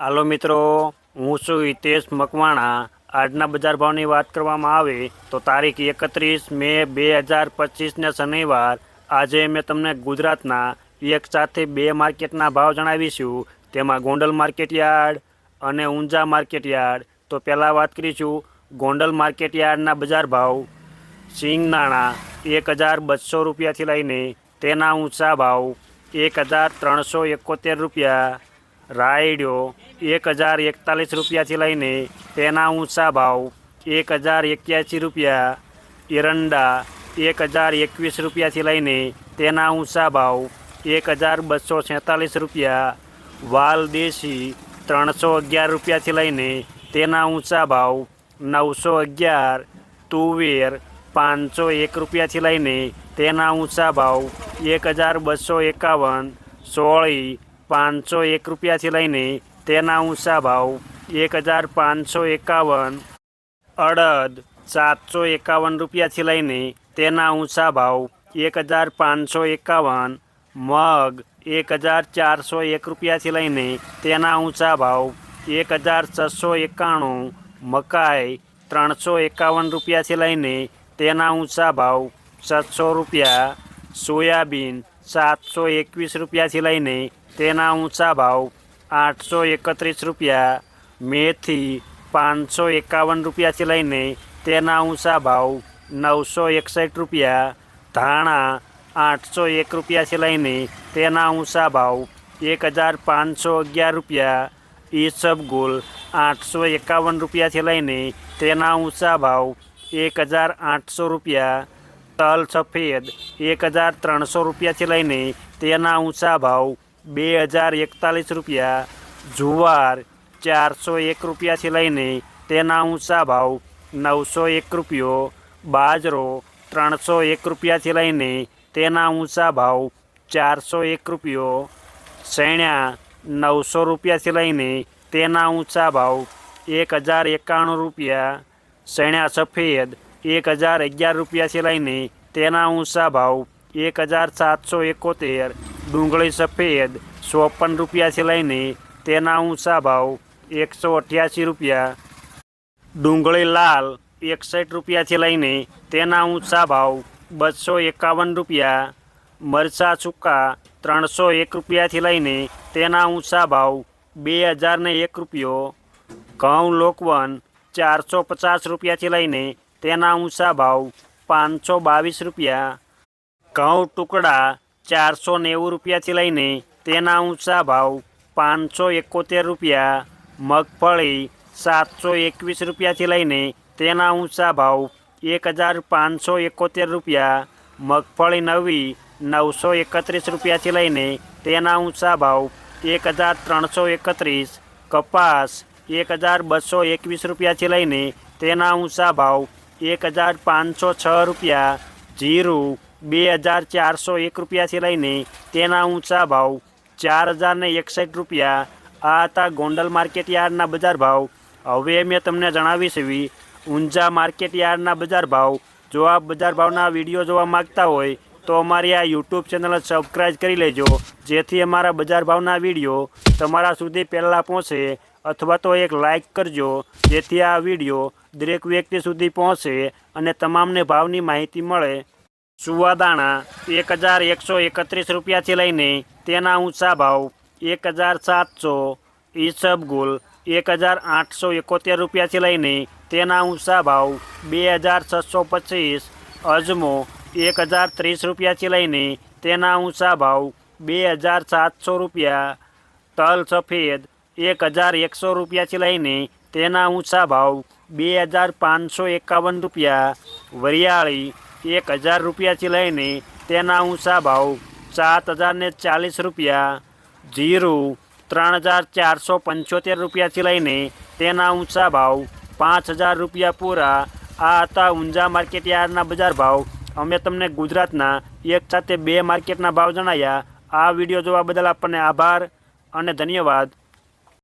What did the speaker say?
હાલો મિત્રો, હું છું હિતેશ મકવાણા. આજના બજાર ભાવની વાત કરવામાં આવે તો તારીખ એકત્રીસ મે બે હજાર પચીસને શનિવાર. આજે મેં તમને ગુજરાતના એક સાથે બે માર્કેટના ભાવ જણાવીશું. તેમાં ગોંડલ માર્કેટ યાર્ડ અને ઊંઝા માર્કેટ યાર્ડ. તો પહેલાં વાત કરીશું ગોંડલ માર્કેટ યાર્ડના બજાર ભાવ. સિંગદાણા એક હજાર બસો રૂપિયાથી લઈને તેના ઊંચા ભાવ એક હજાર ત્રણસો એકોતેર રૂપિયા. રાયડો એક હજાર એકતાલીસ રૂપિયાથી લઈને તેના ઊંચા ભાવ એક હજાર એક્યાસી રૂપિયા, એરંડા એક હજાર એકવીસ રૂપિયાથી લઈને તેના ઊંચા ભાવ એક હજાર બસો છેતાલીસ રૂપિયા, વાલ દેશી ત્રણસો અગિયાર રૂપિયાથી લઈને તેના ઊંચા ભાવ નવસો અગિયાર, તુવેર પાંચસો એક રૂપિયાથી લઈને તેના ઊંચા ભાવ એક હજાર બસો એકાવન, સોળી પાંચસો એક રૂપિયાથી લઈને તેના ઊંચા ભાવ એક હજાર પાંચસો એકાવન અડદ સાતસો એકાવન રૂપિયાથી લઈને તેના ઊંચા ભાવ એક હજાર પાંચસો એકાવન મગ એક હજાર ચારસો એક રૂપિયાથી લઈને તેના ઊંચા ભાવ એક હજાર છસો એકાણું મકાઈ ત્રણસો એકાવન રૂપિયાથી લઈને તેના ઊંચા ભાવ સાતસો રૂપિયા સોયાબીન સાતસો એકવીસ રૂપિયાથી લઈને તેના ઊંચા ભાવ આઠસો એકત્રીસ રૂપિયા મેથી પાંચસો એકાવન રૂપિયાથી લઈને તેના ઊંચા ભાવ નવસો એકસઠ રૂપિયા ધાણા આઠસો એક રૂપિયાથી લઈને તેના ઊંચા ભાવ એક હજાર પાંચસો અગિયાર રૂપિયા ઈસબગુલ આઠસો એકાવન રૂપિયાથી લઈને તેના ઊંચા ભાવ એક હજાર આઠસો રૂપિયા તલ સફેદ એક હજાર ત્રણસો રૂપિયાથી લઈને તેના ઊંચા ભાવ બે હજાર એકતાલીસ રૂપિયા, જુવાર ચારસો એક રૂપિયાથી લઈને તેના ઊંચા ભાવ નવસો એક રૂપિયો, બાજરો ત્રણસો એક રૂપિયાથી લઈને તેના ઊંચા ભાવ ચારસો એક રૂપિયો, શેણ્યા નવસો રૂપિયાથી લઈને તેના ઊંચા ભાવ એક હજાર એકાણું રૂપિયા, શેણ્યા સફેદ એક હજાર અગિયાર રૂપિયાથી લઈને તેના ઊંચા ભાવ એક હજાર સાતસો એકોતેર ડુંગળી સફેદ, ચોપન રૂપિયાથી લઈને તેના ઊંચા ભાવ એકસો અઠ્યાસી રૂપિયા. ડુંગળી લાલ એકસઠ રૂપિયાથી લઈને તેના ઊંચા ભાવ બસો એકાવન રૂપિયા. મરચાં સૂકા ત્રણસો એક રૂપિયાથી લઈને તેના ઊંચા ભાવ બે હજારને એક રૂપિયો. ઘઉં લોકવન ચારસો પચાસ રૂપિયાથી લઈને તેના ઊંચા ભાવ પાંચસો બાવીસ રૂપિયા. ઘઉં ટુકડા ચારસો નેવું રૂપિયાથી લઈને તેના ઊંચા ભાવ પાંચસો એકોતેર રૂપિયા, મગફળી સાતસો એકવીસ રૂપિયાથી લઈને તેના ઊંચા ભાવ એક હજાર પાંચસો એકોતેર રૂપિયા, મગફળી નવી નવસો એકત્રીસ રૂપિયાથી લઈને તેના ઊંચા ભાવ એક હજાર ત્રણસો એકત્રીસ, કપાસ એક હજાર બસો એકવીસ રૂપિયાથી લઈને તેના ઊંચા ભાવ એક હજાર પાંચસો છ રૂપિયા, જીરું બે હજાર ચારસો એક રૂપિયાથી લઈને તેના ઊંચા ભાવ ચાર હજારને એકસઠ રૂપિયા. આ હતા ગોંડલ માર્કેટ યાર્ડના બજાર ભાવ. હવે મેં તમને જણાવીશ એવી ઊંઝા માર્કેટ યાર્ડના બજાર ભાવ. જો આ બજાર ભાવના વીડિયો જોવા માગતા હોય, તો અમારી આ યુટ્યુબ ચેનલ સબસ્ક્રાઈબ કરી લેજો, જેથી અમારા બજાર ભાવના વીડિયો તમારા સુધી પહેલાં પહોંચે, અથવા તો એક લાઈક કરજો, જેથી આ વીડિયો દરેક વ્યક્તિ સુધી પહોંચે અને તમામને ભાવની માહિતી મળે. સુવાદાણા એક હજાર એકસો એકત્રીસ રૂપિયાથી લઈને તેના ઊંચા ભાવ એક હજાર સાતસો ઈસબગુલ એક હજાર આઠસો એકોતેર રૂપિયાથી લઈને તેના ઊંચા ભાવ બે હજાર છસો પચીસ, અજમો એક હજાર ત્રીસ રૂપિયાથી લઈને તેના ઊંચા ભાવ બે હજાર સાતસો રૂપિયા, તલ સફેદ એક હજાર એકસો રૂપિયાથી લઈને તેના ઊંચા ભાવ બે હજાર પાંચસો એકાવન રૂપિયા, વરિયાળી એક હજાર રૂપિયાથી લઈને તેના ઊંચા ભાવ સાત હજારને ચાલીસ રૂપિયા, જીરું ત્રણ હજાર ચારસો પંચોતેર રૂપિયાથી લઈને તેના ઊંચા ભાવ પાંચ હજાર રૂપિયા પૂરા. આ હતા ઊંઝા માર્કેટ યાર્ડના બજાર ભાવ. અમે તમને ગુજરાતના એક સાથે બે માર્કેટના ભાવ જણાવ્યા આ વીડિયો જોવા બદલ આપણને આભાર અને ધન્યવાદ.